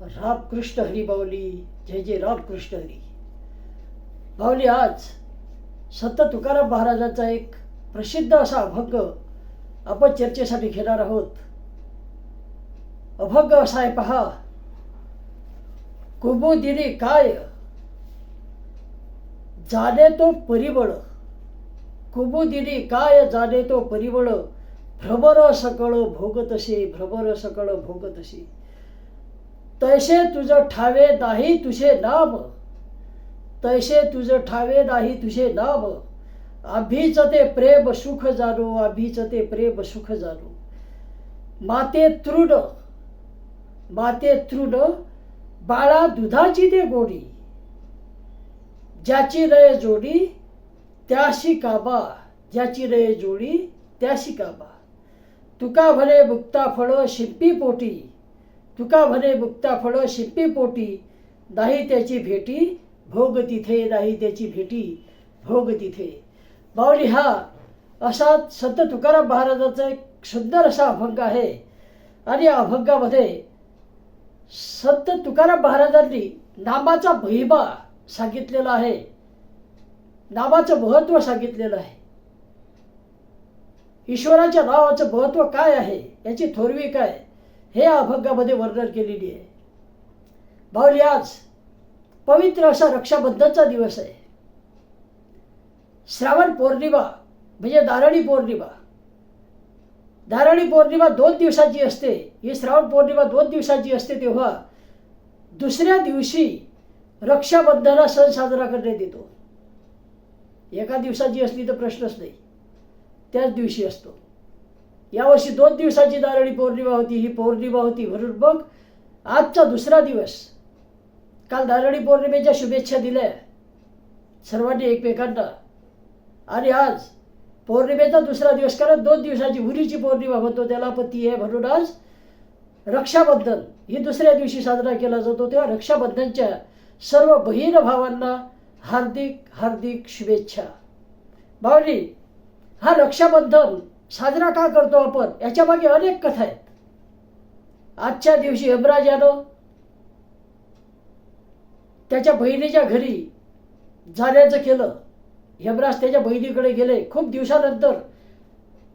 रामकृष्ण हरी बावली. जय जय रामकृष्ण हरी. बावली आज संत तुकाराम महाराजांचा एक प्रसिद्ध असा अभंग आपण चर्चेसाठी घेणार आहोत. अभंग असा आहे पहा. कुबुदिनी काय? जाणे तो परिबळ कुबुदिनी काय? जाने तो परिबळ भ्रमर सकळ भोगतसे भ्रमर सकळ भोगतसे. तैसे तुझ ठावे नाही तुझे नाम. तैसे तुझ ठावे नाही तुझे नाम. आभीच ते प्रेम सुख जाणो आभीच ते प्रेम सुख जाणो माते तृण माते तृण बाळा दुधाची दे गोडी. ज्याची रय जोडी त्याशी काबा. ज्याची रय जोडी त्याशी काबा. तुका भले मुक्ता फळ शिंपी पोटी. तुका म्हणे मुक्ता फळ शिप्पी पोटी. नाही त्याची भेटी भोग तिथे नाही त्याची भेटी भोग तिथे. माऊली हा असा संत तुकाराम महाराजाचा एक सुंदर असा अभंग आहे. आणि या अभंगामध्ये संत तुकाराम महाराजांनी नामाचा महिमा सांगितलेला आहे. नामाचं महत्त्व सांगितलेलं आहे. ईश्वराच्या नावाचं महत्त्व काय आहे? याची थोरवी काय? हे अभंगामध्ये वर्णन केलेली आहे. भावली आज पवित्र असा रक्षाबंधनचा दिवस आहे. श्रावण पौर्णिमा म्हणजे दारणी पौर्णिमा. दारणी पौर्णिमा दोन दिवसाची असते. ही श्रावण पौर्णिमा दोन दिवसाची असते तेव्हा दुसऱ्या दिवशी रक्षाबंधना सण साजरा करण्यात येतो. एका दिवसाची असली तर प्रश्नच नाही. त्याच दिवशी असतो. यावर्षी दोन दिवसाची नारळी पौर्णिमा होती ही पौर्णिमा होती म्हणून मग आजचा दुसरा दिवस. काल नारळी पौर्णिमेच्या शुभेच्छा दिल्या. सर्वांनी एकमेकांना. आणि आज पौर्णिमेचा दुसरा दिवस कारण दोन दिवसाची हुरीची पौर्णिमा म्हणतो त्याला पती आहे म्हणून आज रक्षाबंधन. ही दुसऱ्या दिवशी साजरा केला जातो तेव्हा रक्षाबंधनच्या सर्व बहीण भावांना हार्दिक हार्दिक शुभेच्छा. भावली हा रक्षाबंधन साजरा का करतो आपण? याच्यामागे अनेक कथा आहेत. आजच्या दिवशी यमराज यादव त्याच्या बहिणीच्या घरी जाण्याचं केलं. यमराज त्याच्या बहिणीकडे गेले. खूप दिवसानंतर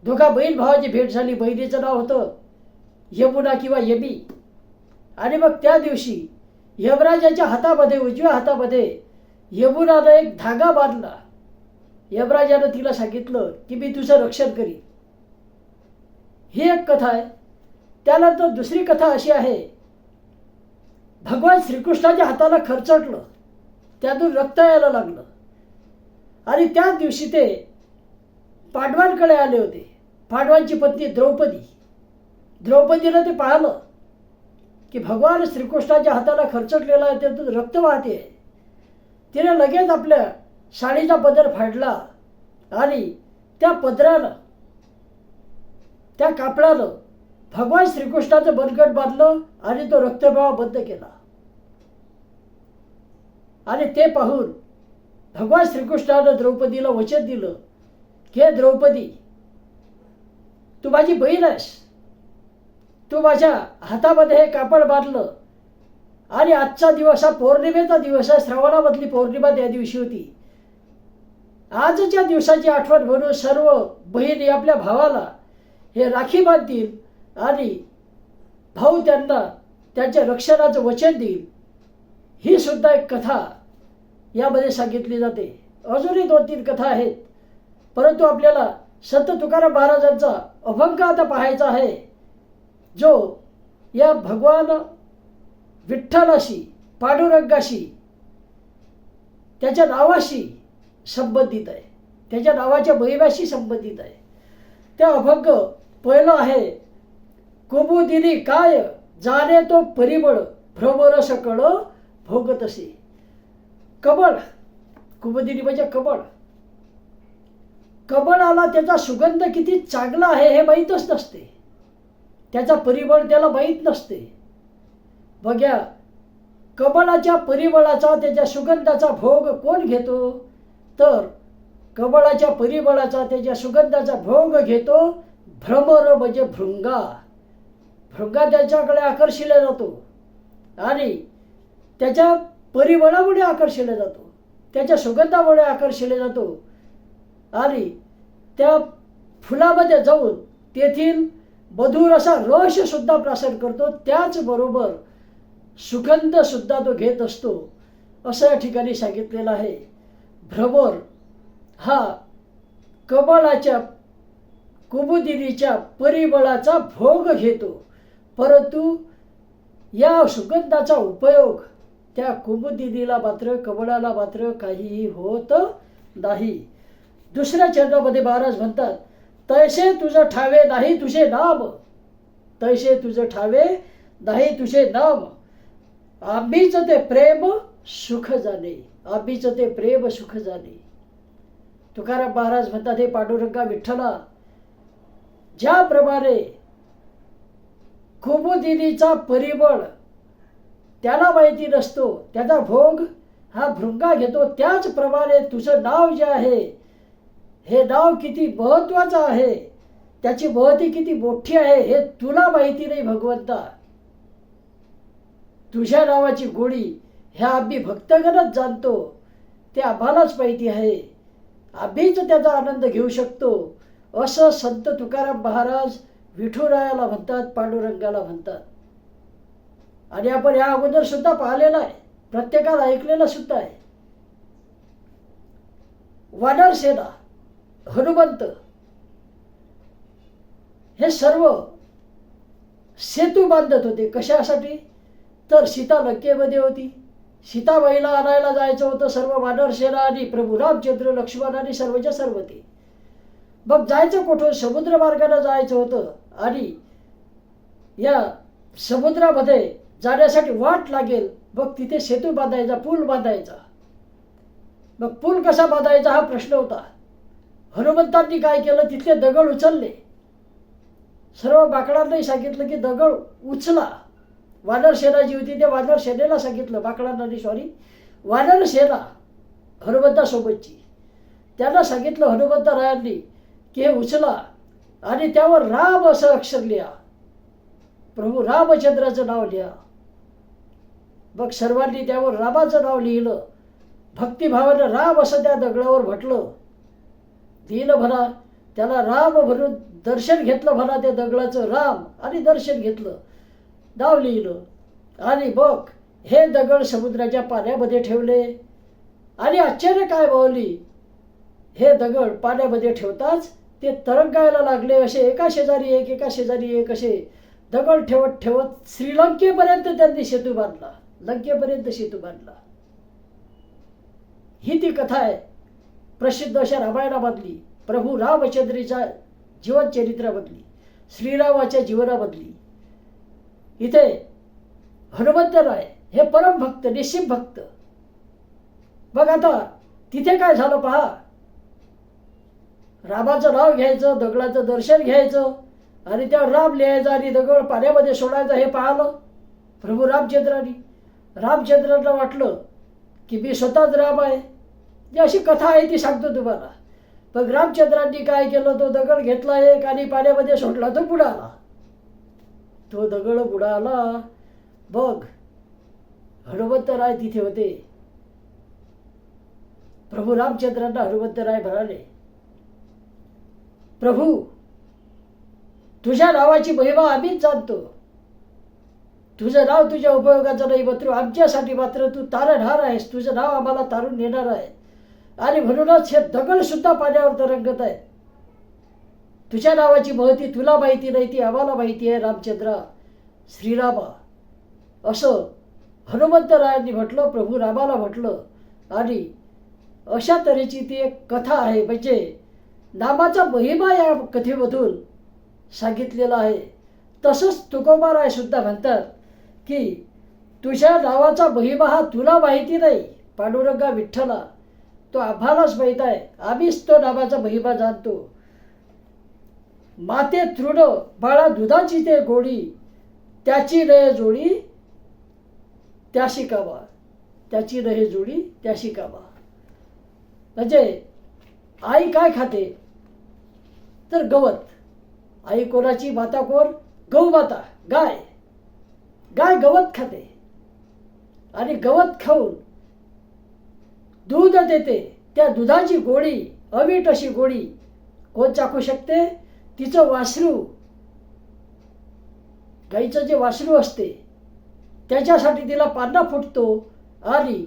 दोघा बहीण भावाची भेट झाली. बहिणीचं नाव होतं यमुना किंवा यमी. आणि मग त्या दिवशी यमराजाच्या हातामध्ये उजव्या हातामध्ये यमुनानं एक धागा बांधला. यमराजानं तिला सांगितलं की मी तुझं रक्षण करीन. ही एक कथा आहे. त्यानंतर दुसरी कथा अशी आहे. भगवान श्रीकृष्णाच्या हाताला खर्चटलं. त्यातून रक्त यायला लागलं. आणि त्याच दिवशी ते पाडवांकडे आले होते. पाडवांची पत्नी द्रौपदी. द्रौपदीनं ते पाहिलं की भगवान श्रीकृष्णाच्या हाताला खर्चटलेला आहे त्यातून रक्त वाहते आहे. तिने लगेच आपल्या साडीचा पदर फाडला आणि त्या पदरानं त्या कापडानं भगवान श्रीकृष्णाचं बनगट बांधलं आणि तो रक्तप्रवाह बंद केला. आणि ते पाहून भगवान श्रीकृष्णानं द्रौपदीला वचन दिलं की हे द्रौपदी तू माझी बहीण आहेस. तू माझ्या हातामध्ये हे कापड बांधलं. आणि आजचा दिवस हा पौर्णिमेचा दिवस आहे. श्रावणामधली पौर्णिमा त्या दिवशी होती. आजच्या दिवसाची आठवण म्हणून सर्व बहिणी आपल्या भावाला हे राखी बांधतील आणि भाऊ त्यांना त्यांच्या रक्षणाचं वचन देईल. ही सुद्धा एक कथा यामध्ये सांगितली जाते. अजूनही दोन तीन कथा आहेत. परंतु आपल्याला संत तुकाराम महाराजांचा अभंग आता पाहायचा आहे. जो या भगवान विठ्ठलाशी पांडुरंगाशी त्याच्या नावाशी संबंधित आहे. त्याच्या नावाच्या महिम्याशी संबंधित आहे. त्या अभंग पहिलं आहे कुमुदिनी काय? जाणे तो परिबळ भ्रमर सकळ भोगतसे. कमळ कुमुदिनी म्हणजे कमळ. कमळाला त्याचा सुगंध किती चांगला आहे हे माहीतच नसते. त्याचा परिबळ त्याला माहीत नसते. बघ्या कमळाच्या परिबळाचा त्याच्या सुगंधाचा भोग कोण घेतो? तर कमळाच्या परिबळाचा त्याच्या सुगंधाचा भोग घेतो भ्रमर म्हणजे भृंगा. भृंगा त्याच्याकडे आकर्षिला जातो आणि त्याच्या परिबळामुळे आकर्षिला जातो. त्याच्या सुगंधामुळे आकर्षिला जातो. आणि त्या फुलामध्ये जाऊन तेथील मधुर असा रस सुद्धा प्राशन करतो. त्याचबरोबर सुगंध सुद्धा तो घेत असतो. असं या ठिकाणी सांगितलेलं आहे. भ्रमर हा कमळाच्या कुबुदिनीच्या परिमळाचा भोग घेतो. परंतु या सुगंधाचा उपयोग त्या कुबुदिनीला मात्र कमळाला मात्र काहीही होत नाही. दुसऱ्या चरणामध्ये महाराज म्हणतात तैसे तुझं ठावे नाही तुझे नाम. तैसे तुझं ठावे नाही तुझे नाम. आम्हीच ते प्रेम सुख जाणे. आम्हीच ते प्रेम सुख जाणे. तुकाराम महाराज म्हणतात हे पांडुरंगा विठ्ठला ज्याप्रमाणे कुमुदिनीचा परिबळ त्याला माहिती नसतो त्याचा भोग हा भृंगा घेतो त्याचप्रमाणे तुझं नाव जे आहे हे नाव किती महत्वाचं आहे त्याची महती किती मोठी आहे हे तुला माहिती नाही भगवंता. तुझ्या नावाची गोडी ह्या आम्ही भक्तगणच जाणतो ते आम्हालाच माहिती आहे. आम्हीच त्याचा आनंद घेऊ शकतो. असं संत तुकाराम महाराज विठुरायाला म्हणतात पांडुरंगाला म्हणतात. आणि आपण या अगोदर सुद्धा पाहिलेलं आहे. प्रत्येकाला ऐकलेलं सुद्धा आहे. वानरसेना हनुमंत हे सर्व सेतू बांधत होते. कशासाठी? तर सीता लंकेमध्ये होती. सीताबाईला आणायला जायचं होतं सर्व वानरसेना आणि प्रभू रामचंद्र लक्ष्मण आणि सर्वच्या सर्व ते. मग जायचं कुठं? समुद्र मार्गाने जायचं होतं. आणि या समुद्रामध्ये जाण्यासाठी वाट लागेल. मग तिथे सेतू बांधायचा पूल बांधायचा. मग पूल कसा बांधायचा हा प्रश्न होता. हनुमंतांनी काय केलं? तिथले दगड उचलले. सर्व बाकडांनाही सांगितलं की दगड उचला. वानर सेना जी होती ते वानर सेनेला सांगितलं. बाकडांना सॉरी वानर सेना हनुमंतासोबतची. त्यांना सांगितलं हनुमंतरायांनी के उचला आणि त्यावर राम असं अक्षर लिहा. प्रभू रामचंद्राचं नाव लिहा. मग सर्वांनी त्यावर रामाचं नाव लिहिलं. भक्तिभावानं राम असं त्या दगडावर म्हटलं. लिहिलं म्हणा त्याला राम म्हणून दर्शन घेतलं म्हणा त्या दगडाचं राम आणि दर्शन घेतलं. नाव लिहिलं. आणि मग हे दगड समुद्राच्या पाण्यामध्ये ठेवले. आणि आश्चर्य काय भावली? हे दगड पाण्यामध्ये ठेवताच ते तरंगायला लागले असे. एका शेजारी एक एका शेजारी एक असे. दगड ठेवत ठेवत श्रीलंकेपर्यंत त्यांनी सेतू बांधला. लंकेपर्यंत सेतू बांधला. ही ती कथा आहे. प्रसिद्ध अशा रामायणामधली प्रभू रामचंद्रीच्या जीवनचरित्रामधली श्रीरामाच्या जीवनामधली इथे हनुमंतराय हे परम भक्त निश्चिम भक्त. बघ आता तिथे काय झालं पहा. रामाचं नाव घ्यायचं दगडाचं दर्शन घ्यायचं आणि त्या राम लिहायचं आणि दगड पाण्यामध्ये सोडायचं हे पाहिलं प्रभू रामचंद्रांनी. रामचंद्रांना वाटलं की मी स्वतःच राम आहे. जी अशी कथा आहे ती सांगतो तुम्हाला. मग रामचंद्रांनी काय केलं? तो दगड घेतला एक आणि पाण्यामध्ये सोडला तो बुडाला. तो दगड बुडाला. बघ हनुमंतराय तिथे होते. प्रभू रामचंद्रांना हनुमंतराय म्हणाले प्रभू तुझ्या नावाची महिमा आम्हीच जाणतो. तुझं नाव तुझ्या उपयोगाचं नाही मात्र आमच्यासाठी मात्र तू तारणहार आहेस. तुझं नाव आम्हाला तारून नेणार आहे. आणि म्हणूनच हे दगडसुद्धा पाण्यावर तरंगत आहे. तुझ्या नावाची महती तुला माहिती नाही ती आम्हाला माहिती आहे रामचंद्रा. श्रीरामा. असं हनुमंतरायांनी म्हटलं प्रभू रामाला म्हटलं. आणि अशा तऱ्हेची ती एक कथा आहे. म्हणजे नामाचा महिमा या कथेमधून सांगितलेला आहे. तसंच तुकोबाराय सुद्धा म्हणतात की तुझ्या नावाचा महिमा हा तुला माहिती नाही पांडुरंगा विठ्ठला. तो आम्हालाच माहीत आहे. आम्हीच तो नावाचा महिमा जाणतो. माते तृण बाळा दुधाची ते गोडी. त्याची नये जोडी त्या शिकावा. त्याची नये जोडी त्या शिकावा. म्हणजे आई काय खाते? तर गवत. आई कोराची माता गहू गौ माता. गाय. गाय गवत खाते. आणि गवत खाऊन दूध देते. त्या दुधाची गोळी अवीट अशी गोळी कोण चाकू शकते? तिचं वासरू. गाईचं जे वासरू असते त्याच्यासाठी तिला पान्ना फुटतो आणि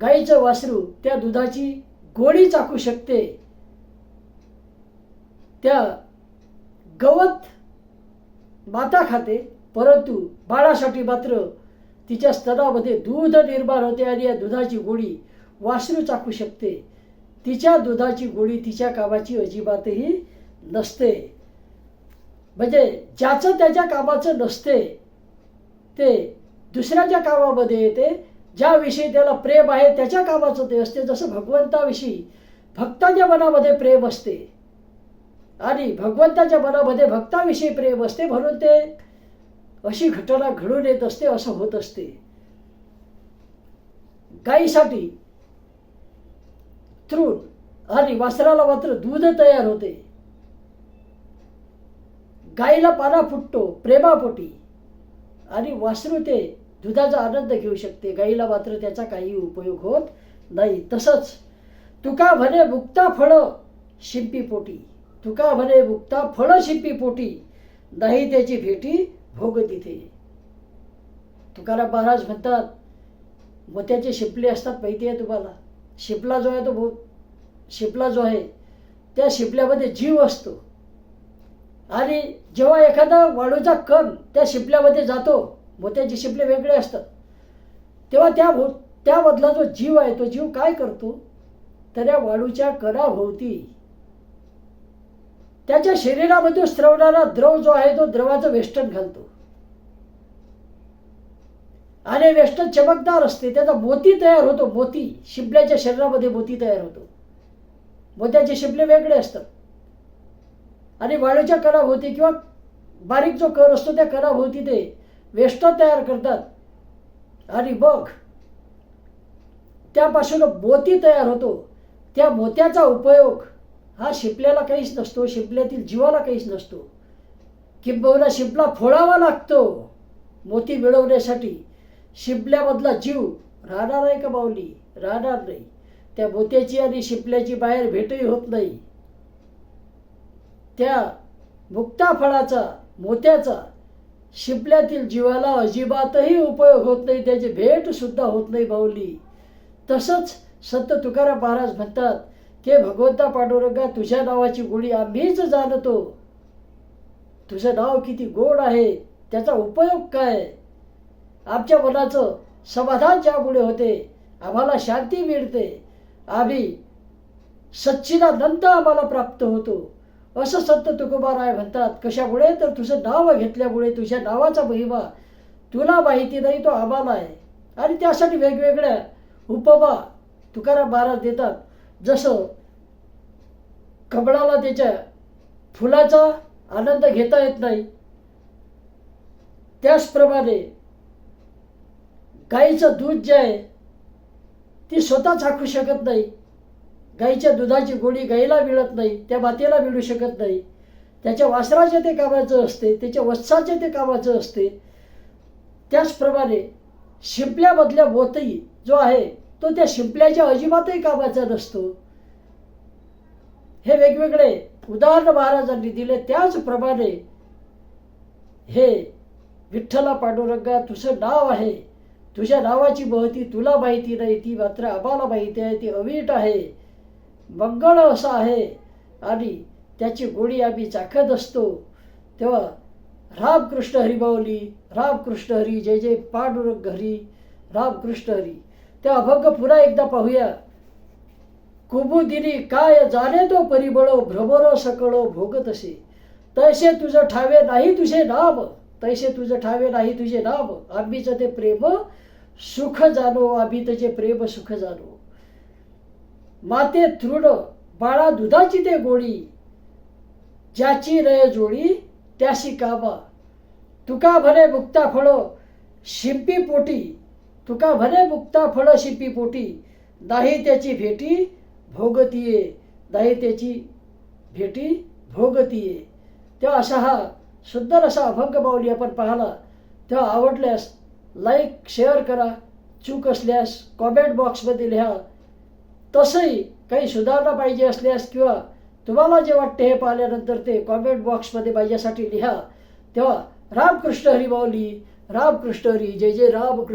गाईचं वासरू त्या दुधाची गोळी चाकू शकते. त्या गवत माता खाते परंतु बाळासाठी मात्र तिच्या स्तनामध्ये दूध निर्माण होते आणि या दुधाची गोळी वासरू चाकू शकते. तिच्या दुधाची गोळी तिच्या कामाची अजिबातही नसते. म्हणजे ज्याचं त्याच्या कामाचं नसते ते दुसऱ्याच्या कामामध्ये येते. ज्याविषयी त्याला प्रेम आहे त्याच्या कामाचं ते असते. जसं भगवंताविषयी भक्ताच्या मनामध्ये प्रेम असते. आणि भगवंताच्या मनामध्ये भक्ताविषयी प्रेम असते म्हणून ते अशी घटना घडून येत असते असं होत असते. गाईसाठी तृण आणि वासराला मात्र दूध तयार होते. गाईला पाना फुटतो प्रेमापोटी. आणि वासरू ते दुधाचा आनंद घेऊ शकते. गाईला मात्र त्याचा काही उपयोग होत नाही. तसंच तुका म्हणे मुक्ता फळ शिंपी पोटी. तुका म्हणे मुक्ता फळ शिंपी पोटी नाही त्याची भेटी भोग तिथे. तुकाराम महाराज म्हणतात मोत्याचे शिपले असतात माहिती आहे तुम्हाला? शिपला जो आहे तो भो शिपला जो आहे त्या शिपल्यामध्ये जीव असतो. आणि जेव्हा एखादा वाळूचा कण त्या शिपल्यामध्ये जातो मोत्याचे शिपले वेगळे असतात. तेव्हा त्या भो त्यामधला जो जीव आहे तो जीव काय करतो? तर या वाळूच्या कणाभोवती त्याच्या शरीरामध्ये स्रवणारा द्रव जो आहे तो द्रवाचं वेष्टन घालतो. आणि वेष्टन चमकदार असते. त्याचा मोती तयार होतो. मोती शिंपल्याच्या शरीरामध्ये मोती तयार होतो. मोत्याचे शिंपले वेगळे असतात. आणि वाळूच्या कणाभोवती किंवा बारीक जो कर असतो त्या कणाभोवती ते वेष्ट तयार करतात. आणि मग त्यापासून मोती तयार होतो. त्या मोत्याचा उपयोग हा शिपल्याला काहीच नसतो शिपल्यातील जीवाला काहीच नसतो. किंबहुना शिपला फोडावा लागतो मोती मिळवण्यासाठी. शिपल्यामधला जीव राहणार आहे का बावली राहणार नाही. त्या मोत्याची आणि शिपल्याची बाहेर भेटही होत नाही. त्या मुक्ता फळाचा मोत्याचा शिपल्यातील जीवाला अजिबातही उपयोग होत नाही त्याची भेट सुद्धा होत नाही बावली तसंच संत तुकाराम महाराज म्हणतात के भगवंता पांडुरंगा तुझ्या नावाची गोळी आम्हीच जाणतो. तुझं नाव किती गोड आहे त्याचा उपयोग काय? आमच्या मनाचं समाधान ज्यामुळे होते आम्हाला शांती मिळते. आम्ही सच्चिदानंद आम्हाला प्राप्त होतो. असं संत तुकोबाराय म्हणतात कशामुळे? तर तुझं नाव घेतल्यामुळे तुझ्या नावाचा महिमा तुला माहिती नाही तो आम्हाला आहे आणि त्यासाठी वेगवेगळ्या उपमा तुकाराम महाराज देतात. जसं कमळाला त्याच्या फुलाचा आनंद घेता येत नाही त्याचप्रमाणे गाईचं दूध जे आहे ती स्वतः चाखू शकत नाही. गाईच्या दुधाची गोळी गाईला मिळत नाही त्या मातेला मिळू शकत नाही. त्याच्या वासराचे ते कामाचं असते त्याच्या वत्साचे ते कामाचं असते. त्याचप्रमाणे शिंपल्यामधल्या मोतही जो आहे तो त्या शिंपल्याच्या अजिबातही कामाचा नसतो. हे वेगवेगळे उदाहरण महाराजांनी दिले. त्याचप्रमाणे हे विठ्ठला पांडुरंगा तुझं नाव आहे. तुझ्या नावाची महती तुला माहिती नाही. ती मात्र आम्हाला माहिती आहे. ती अवीट आहे. मंगळ असं आहे. आणि त्याची गोडी आम्ही चाखत असतो. तेव्हा रामकृष्ण हरी माऊली रामकृष्ण हरी जय जय पांडुरंग हरी रामकृष्ण हरी. त्या अभंग पुन्हा एकदा पाहूया. कुबुदिनी काय जाणे तो परिबळ भ्रमरो सकळो भोग तसे. तैसे तुझं ठावे नाही तुझे नाम तैसे तुझं ठावे नाही तुझे नाम. आम्हीच ते प्रेम सुख जाणो आम्ही त्याचे प्रेम सुख जाणो. माते तृण बाळा दुधाची ते गोळी ज्याची रय जोडी त्याशी कामा. तुका भरे मुक्ता फळ शिंपी पोटी. तुका भले मुक्ता फळ शिपी पोटी. नाही त्याची भेटी भोगतीये. नाही त्याची भेटी भोगतीये. तेव्हा असा हा सुंदर असा अभंग माऊली आपण पाहला. तेव्हा आवडल्यास लाईक शेअर करा. चूक असल्यास कॉमेंट बॉक्समध्ये लिहा. तसंही काही सुधारणा पाहिजे असल्यास किंवा तुम्हाला जे वाटते हे पाहिल्यानंतर ते कॉमेंट बॉक्समध्ये माझ्यासाठी लिहा. तेव्हा रामकृष्ण हरी माऊली रामकृष्ण हरी जय जय राम